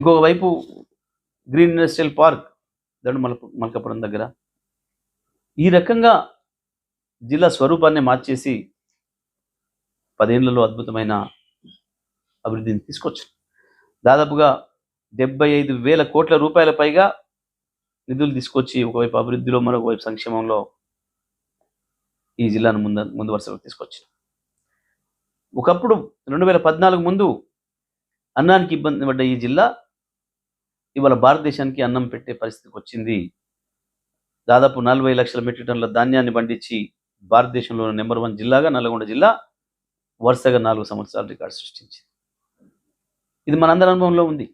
ఇంకొక వైపు green industrial park దండు మల మల్కాపురం దగ్గర. ఈ రకంగా జిల్లా స్వరూపాన్ని మార్చేసి పదేళ్ళలో అద్భుతమైన అభివృద్ధిని తీసుకొచ్చారు. దాదాపుగా డెబ్బై ఐదు వేల కోట్ల రూపాయల పైగా నిధులు తీసుకొచ్చి ఒకవైపు అభివృద్ధిలో మరొక వైపు సంక్షేమంలో ఈ జిల్లాను ముందు ముందు వరుసలో తీసుకొచ్చారు. ఒకప్పుడు రెండు వేల పద్నాలుగు ముందు అన్నానికి ఇబ్బంది పడ్డ ఈ జిల్లా ఇవాళ భారతదేశానికి అన్నం పెట్టే పరిస్థితికి వచ్చింది. దాదాపు నలభై లక్షల మెట్రిక్ టన్నుల ధాన్యాన్ని పండించి భారతదేశంలో నెంబర్ వన్ జిల్లాగా నల్గొండ జిల్లా వరుసగా నాలుగు సంవత్సరాల రికార్డు సృష్టించింది. ఇది మనందరి అనుభవంలో ఉంది.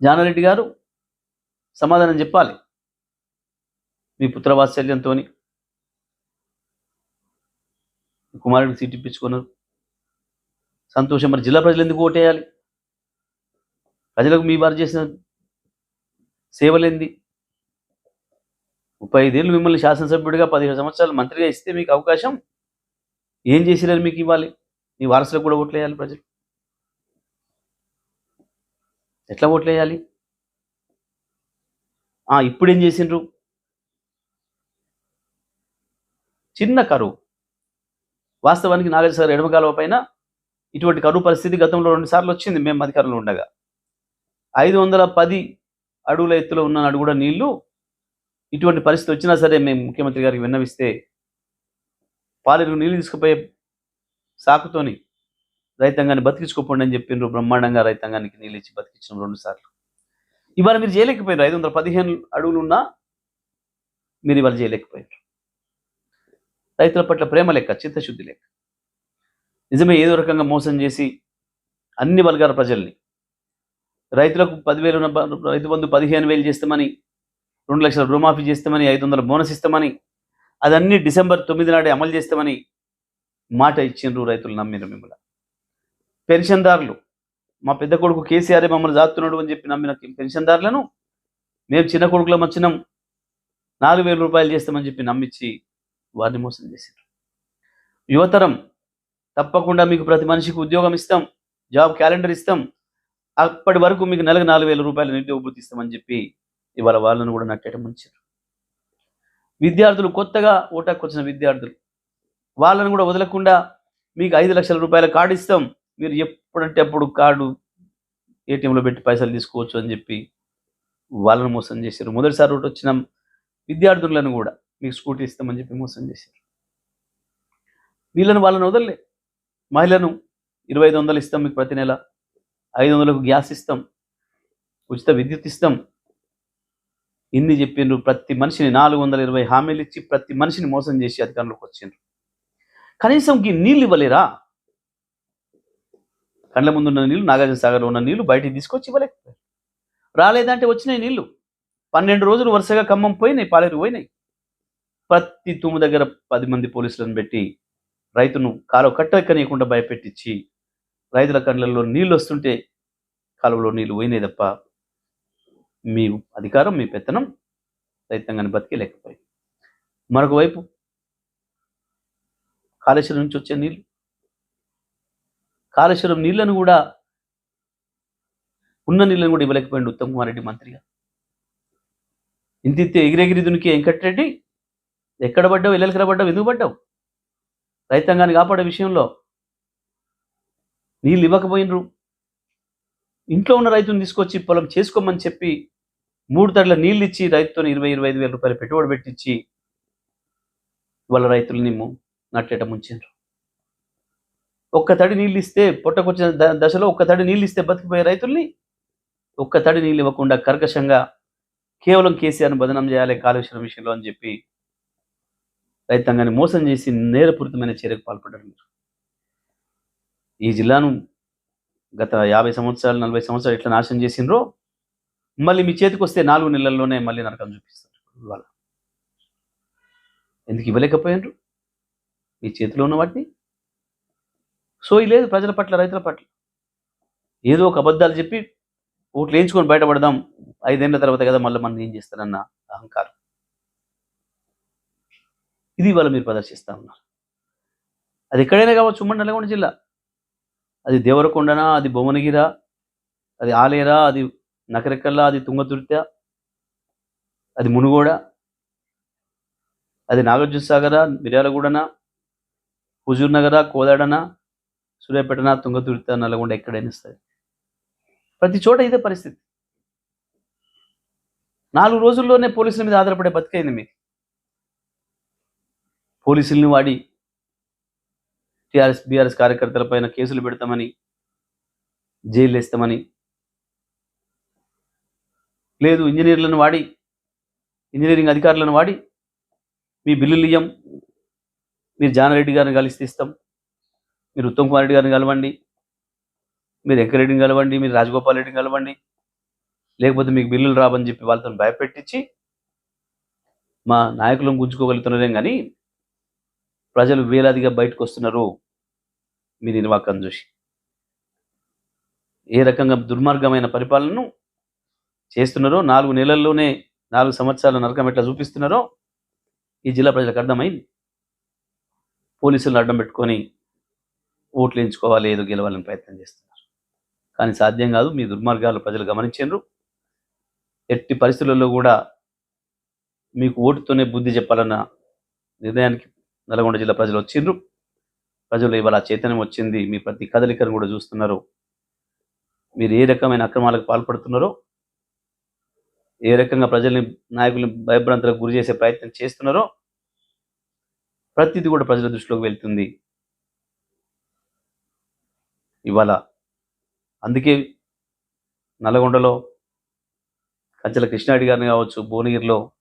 జానారెడ్డి గారు సమాధానం చెప్పాలి. మీ పుత్రవాత్సల్యంతో కుమారుడికి సీట్ ఇప్పించుకున్నారు. సంతోషం మరి జిల్లా ప్రజలు ఎందుకు ఓటేయాలి? ప్రజలకు మీ వారు చేసిన సేవలేంది? ముప్పై ఐదేళ్ళు మిమ్మల్ని శాసనసభ్యుడిగా పదిహేను సంవత్సరాలు మంత్రిగా ఇస్తే మీకు అవకాశం ఏం చేసినారు మీకు ఇవ్వాలి? మీ వారసులకు కూడా ఓట్లేయాలి ప్రజలు. ఎట్లా ఓట్లేయాలి ఇప్పుడు ఏం చేసిండ్రు? చిన్న కరువు. వాస్తవానికి నాగేశ్వర సార్ ఎడమకాలువ పైన ఇటువంటి కరువు పరిస్థితి గతంలో రెండు సార్లు వచ్చింది. మేము అధికారంలో ఉండగా. ఐదు వందల పది అడుగుల ఎత్తులో ఉన్న నాడు కూడా నీళ్ళు ఇటువంటి పరిస్థితి వచ్చినా సరే మేము ముఖ్యమంత్రి గారికి విన్నవిస్తే పాలెరుగు నీళ్ళు తీసుకుపోయే సాకుతోని రైతాంగాన్ని బతికించుకోపోండి అని చెప్పిండ్రు బ్రహ్మాండంగా రైతాంగానికి నీళ్ళు ఇచ్చి బతికించిన రెండు సార్లు. ఇవాళ మీరు చేయలేకపోయారు ఐదు వందల పదిహేను అడుగులు ఉన్నా మీరు ఇవాళ చేయలేకపోయారు రైతుల పట్ల ప్రేమ లెక్క చిత్తశుద్ధి లెక్క. నిజమే ఏదో రకంగా మోసం చేసి అన్ని వర్గాల ప్రజల్ని రైతులకు పదివేలు ఉన్న రైతు బంధు పదిహేను వేలు చేస్తామని రెండు లక్షల రుణమాఫీ చేస్తామని ఐదు వందల బోనస్ ఇస్తామని అదన్నీ డిసెంబర్ తొమ్మిది నాడే అమలు చేస్తామని మాట ఇచ్చిండ్రు రైతులు నమ్మిన మిమ్మల్ని. పెన్షన్దారులు మా పెద్ద కొడుకు కేసీఆర్ మమ్మల్ని జాతున్నాడు అని చెప్పి నమ్మిన పెన్షన్దారులను మేము చిన్న కొడుకులం వచ్చినాం నాలుగు వేల రూపాయలు చేస్తామని చెప్పి నమ్మించి వారిని మోసం చేశారు యువతరం తప్పకుండా మీకు ప్రతి మనిషికి ఉద్యోగం ఇస్తాం జాబ్ క్యాలెండర్ ఇస్తాం అప్పటి వరకు మీకు నెలకు నాలుగు వేల రూపాయలు నిరుద్యోగ భృతి ఇస్తామని చెప్పి ఇవాళ వాళ్ళను కూడా నట్టేయడం మంచిది. విద్యార్థులు కొత్తగా ఓటాకు వచ్చిన విద్యార్థులు వాళ్ళను కూడా వదలకుండా మీకు ఐదు లక్షల రూపాయల కార్డు ఇస్తాం మీరు ఎప్పుడంటే అప్పుడు కార్డు ఏటీఎంలో పెట్టి పైసలు తీసుకోవచ్చు అని చెప్పి వాళ్ళను మోసం చేశారు. మొదటిసారి ఒకటి వచ్చిన విద్యార్థులను కూడా మీకు స్కూటీ ఇస్తామని చెప్పి మోసం చేశారు. వీళ్ళను వాళ్ళని వదలలే. మహిళను ఇరవై ఐదు వందలు ఇస్తాం మీకు ప్రతి నెల. ఐదు వందలకు గ్యాస్ ఇస్తాం ఉచిత విద్యుత్ ఇస్తాం. ఇన్ని చెప్పిండ్రు ప్రతి మనిషిని నాలుగు వందల ఇరవై హామీలు ఇచ్చి ప్రతి మనిషిని మోసం చేసి అధికారంలోకి వచ్చిండ్రు కనీసం ఈ నీళ్ళు ఇవ్వలేరా? కండ్ల ముందు ఉన్న నీళ్ళు నాగార్జున సాగర్లో ఉన్న నీళ్ళు బయటికి తీసుకొచ్చి ఇవ్వలేకపోయారు. రాలేదంటే వచ్చినాయి నీళ్ళు. పన్నెండు రోజులు వరుసగా ఖమ్మం పోయినాయి పాలేరు పోయినాయి. ప్రతి తుమ్ము దగ్గర పది మంది పోలీసులను పెట్టి రైతును కాలువ కట్టెక్కనీయకుండా భయపెట్టించి రైతుల కండ్లలో నీళ్ళు వస్తుంటే కాలువలో నీళ్ళు పోయినాయి తప్ప మీ అధికారం మీ పెత్తనం రైతాంగాన్ని బతికేలేకపోయింది మరొక వైపు కాళేశ్వరం నుంచి వచ్చే నీళ్ళు కాళేశ్వరం నీళ్ళను కూడా ఉన్న నీళ్ళను కూడా ఇవ్వలేకపోయింది ఉత్తమ్ కుమార్ రెడ్డి మంత్రిగా. ఇంతింతే ఎగిరెగిరి దునికి వెంకటరెడ్డి ఎక్కడ పడ్డావు ఎల్లెలకర పడ్డావు ఎందుకు పడ్డావు? రైతాంగాన్ని కాపాడే విషయంలో నీళ్ళు ఇవ్వకపోయినరు. ఇంట్లో ఉన్న రైతుని తీసుకొచ్చి పొలం చేసుకోమని చెప్పి మూడు తడ్ల నీళ్ళు ఇచ్చి రైతుతో ఇరవై ఇరవై ఐదు వేల రూపాయలు పెట్టుబడి పెట్టించి వాళ్ళ రైతుల్ని నట్టేట ముంచారు ఒక్క తడి నీళ్ళు ఇస్తే పొట్టకొచ్చిన దశలో ఒక్క తడి నీళ్ళు ఇస్తే బతికిపోయే రైతుల్ని ఒక్క తడి నీళ్ళు ఇవ్వకుండా కర్కశంగా కేవలం కేసీఆర్ను బదనం చేయాలి కాళేశ్వరం విషయంలో అని చెప్పి రైతాంగాన్ని మోసం చేసి నేరపూరితమైన చర్యకు పాల్పడ్డారు మీరు. ఈ జిల్లాను గత యాభై సంవత్సరాలు నలభై సంవత్సరాలు ఎట్లా నాశనం చేసిండ్రో మళ్ళీ మీ చేతికి వస్తే నాలుగు నెలల్లోనే మళ్ళీ నరకం చూపిస్తారు. ఇవాళ. ఎందుకు ఇవ్వలేకపోయినరు? మీ చేతిలో ఉన్న వాటిని? సోయి లేదు ప్రజల పట్ల రైతుల పట్ల. ఏదో ఒక అబద్ధాలు చెప్పి ఓట్లు వేయించుకొని బయటపడదాం ఐదేళ్ళ తర్వాత కదా మళ్ళీ మనం ఏం చేస్తారన్న అహంకారం. ఇది ఇవాళ మీరు ప్రదర్శిస్తా ఉన్నారు. అది ఎక్కడైనా కావచ్చు ఉమ్మడి నల్గొండ జిల్లా. అది దేవరకొండనా? అది భువనగిరా? అది ఆలేరా? అది నకరెక్కల్లా అది తుంగతుర్త అది మునుగోడ? అది నాగార్జున సాగరా మిర్యాలగూడనా? హుజూర్ నగరా కోదాడనా? సూర్యాపేటనా? తుంగతుర్త నల్గొండ ఎక్కడైనా సరే. ప్రతి చోట ఇదే పరిస్థితి. నాలుగు రోజుల్లోనే పోలీసుల మీద ఆధారపడే బతికైంది మీకు. పోలీసుల్ని వాడి టీఆర్ఎస్ బీఆర్ఎస్ కార్యకర్తల పైన కేసులు పెడతామని జైలు వేస్తామని. లేదు ఇంజనీర్లను వాడి ఇంజనీరింగ్ అధికారులను వాడి మీ బిల్లులు ఇయ్యం. మీరు జానారెడ్డి గారిని కలిసి ఇస్తాం. మీరు ఉత్తమ్ కుమార్ రెడ్డి గారిని కలవండి. మీరు వెంకరెడ్డిని కలవండి. మీరు రాజగోపాల్ రెడ్డిని కలవండి. లేకపోతే మీకు బిల్లులు రావని చెప్పి వాళ్ళతో భయపెట్టించి మా నాయకులను గుంజుకోగలుగుతున్నారేం కానీ ప్రజలు వేలాదిగా బయటకు వస్తున్నారు మీ నిర్వాకం చూసి. ఏ రకంగా దుర్మార్గమైన పరిపాలనను చేస్తున్నారో నాలుగు నెలల్లోనే నాలుగు సంవత్సరాల నరకం ఎట్లా చూపిస్తున్నారో ఈ జిల్లా ప్రజలకు అర్థమైంది. పోలీసులను అడ్డం పెట్టుకొని ఓట్లు వేయించుకోవాలి ఏదో గెలవాలని ప్రయత్నం చేస్తున్నారు. కానీ సాధ్యం కాదు మీ దుర్మార్గాలు ప్రజలు గమనించారు ఎట్టి పరిస్థితులలో కూడా మీకు ఓటుతోనే బుద్ధి చెప్పాలన్న నిర్ణయానికి నల్గొండ జిల్లా ప్రజలు వచ్చిండ్రు. ప్రజలు ఇవాళ చైతన్యం వచ్చింది. మీ ప్రతి కదలికను కూడా చూస్తున్నారు. మీరు ఏ రకమైన అక్రమాలకు పాల్పడుతున్నారో ఏ రకంగా ప్రజల్ని నాయకుల్ని భయభ్రాంతులకు గురి చేసే ప్రయత్నం చేస్తున్నారో ప్రతిదీ కూడా ప్రజల దృష్టిలోకి వెళ్తుంది. ఇవాళ అందుకే నల్గొండలో కంచెల కృష్ణారెడ్డి గారిని కావచ్చు భువనగిరిలో